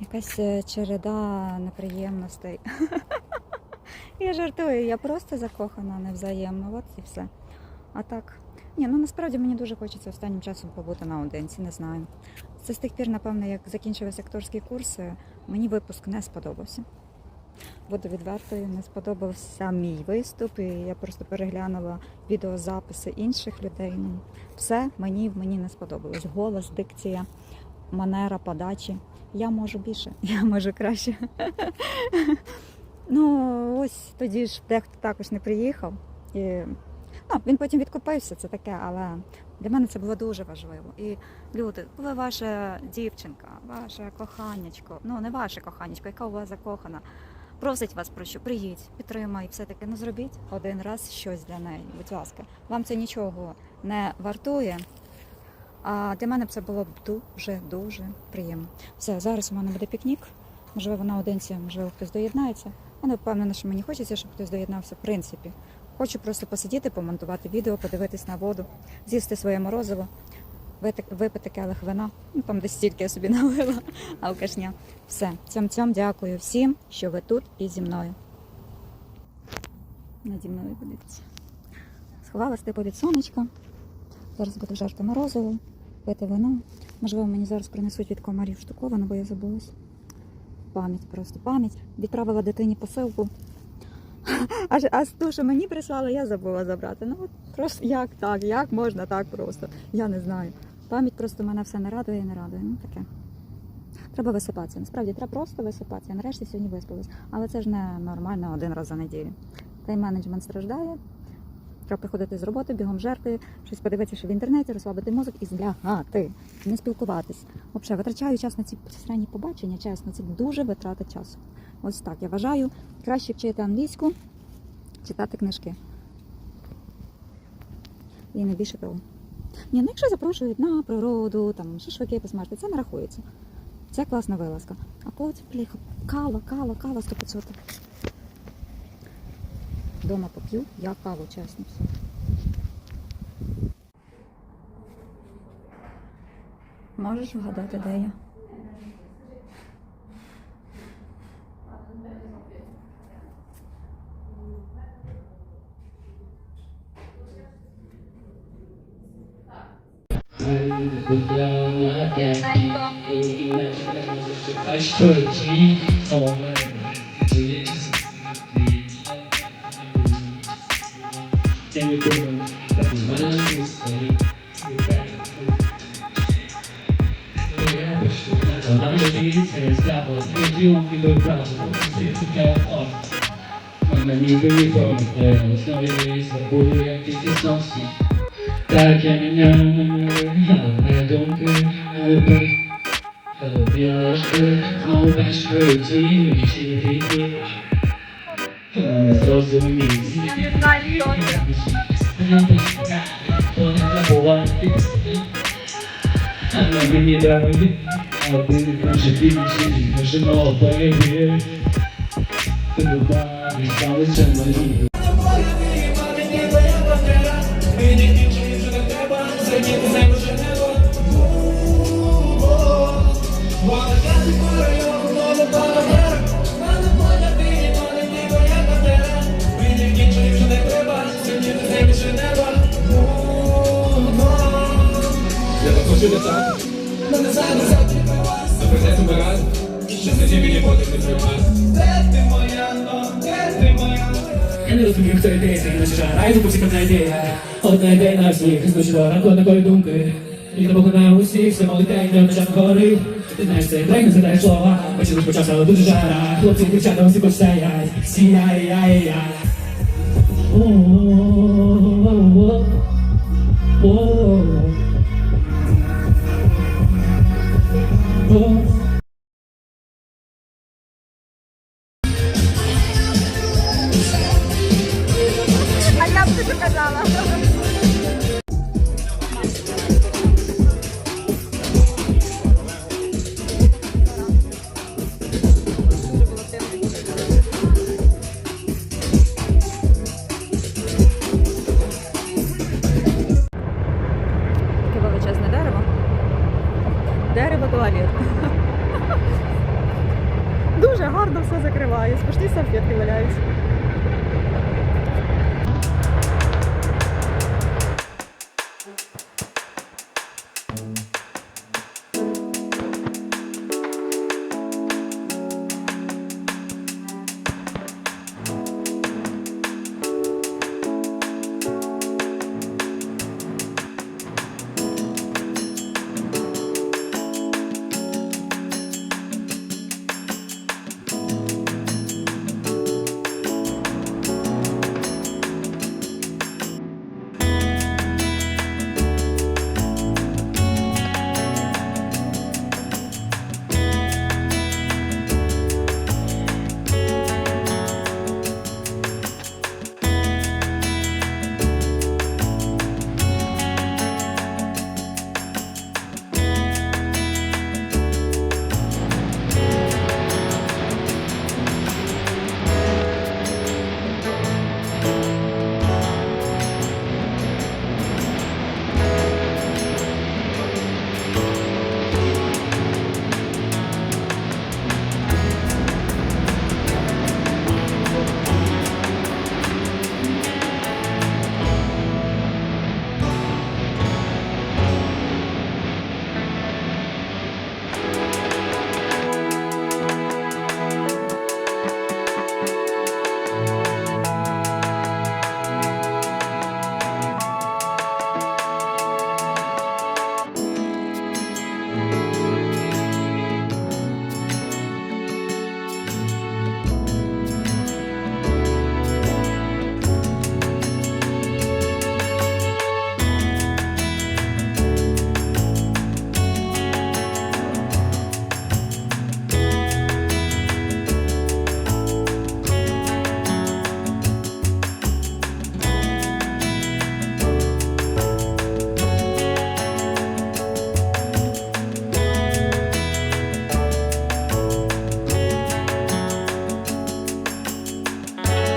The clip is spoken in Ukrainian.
Якась е, череда неприємностей. Я жартую, я просто закохана невзаємно, от і все. А так, ні, ну насправді мені дуже хочеться останнім часом побути наодинці, не знаю. Це з тих пір, напевно, як закінчилися акторські курси, мені випуск не сподобався. Буду відвертою, не сподобався мій виступ, і я просто переглянула відеозаписи інших людей. Ну, все мені, мені не сподобалось. Голос, дикція, манера подачі. Я можу більше, я можу краще. Ну, ось тоді ж дехто також не приїхав. І, ну, він потім відкупився, це таке, але для мене це було дуже важливо. І люди, коли ваша дівчинка, ваше коханячко, ну не ваше коханячко, яка у вас закохана, просить вас про що, приїдь, підтримай, все-таки ну зробіть один раз щось для неї, будь ласка. Вам це нічого не вартує. А для мене б це було б дуже дуже приємно. Все, зараз у мене буде пікнік. Можливо, наодинці, можливо, хтось доєднається. Я не впевнена, що мені хочеться, щоб хтось доєднався. В принципі, хочу просто посидіти, помонтувати відео, подивитись на воду, з'їсти своє морозиво, випити келих вина. Ну там десь стільки я собі налила алкашня. Все, цьом цьом дякую всім, що ви тут і зі мною. Наді мною подивіться. Сховалась типу від сонечка. Зараз буду жарти морозиво, пити вино. Можливо, мені зараз принесуть від комарів штуковано, бо я забулась. Пам'ять, просто пам'ять. Відправила дитині посилку. А з ту, що мені прислали, я забула забрати. Ну от просто як так, як можна так просто? Я не знаю. Пам'ять просто мене все не радує і не радує. Ну таке. Треба висипатися. Насправді треба просто висипатися. Нарешті сьогодні виспалась. Але це ж не нормально один раз за неділю. Тайм-менеджмент страждає. Треба приходити з роботи, бігом жерти, щось подивитися що в інтернеті, розслабити мозок і злягати, не спілкуватись. Взагалі, витрачаю час на ці сранні побачення, чесно, це дуже витрата часу. Ось так я вважаю. Краще вчити англійську, читати книжки. І не більше того. Ні, ну якщо запрошують на природу, там шашлики посмажити, це не рахується. Це класна вилазка. А потім, бліха, кава, кава, кава 100 500. Дома поп'ю, я каву. Все. Можеш вгадати, де я? cherries tapos medyo yung kilogram ko kasi kaya on ang nanibili ko ang parents na release na buhay ang kikisosy Taka na na I don't care I'll be best you You see the people me not not not you. ты наши песни, наши новые Ты любовь, стала чем Я так Що тоді мені буде не тримати. Де ти моя, де ти моя? Я не розумію, хто ідея, це не жара, а йду по всіх одна ідея. Одна ідея на всіх, звучить до ранку однакові думки. І не покладає усіх, все мали день, не початку говорив. Ти знаєш, цей брейк, не згадаєш слова, лиш почався, але дуже жара. Хлопці, дівчата, усі посяять, сіяй, яй, яй. Казала. Дуже гарно все закриває. Смішні салфетки валяються.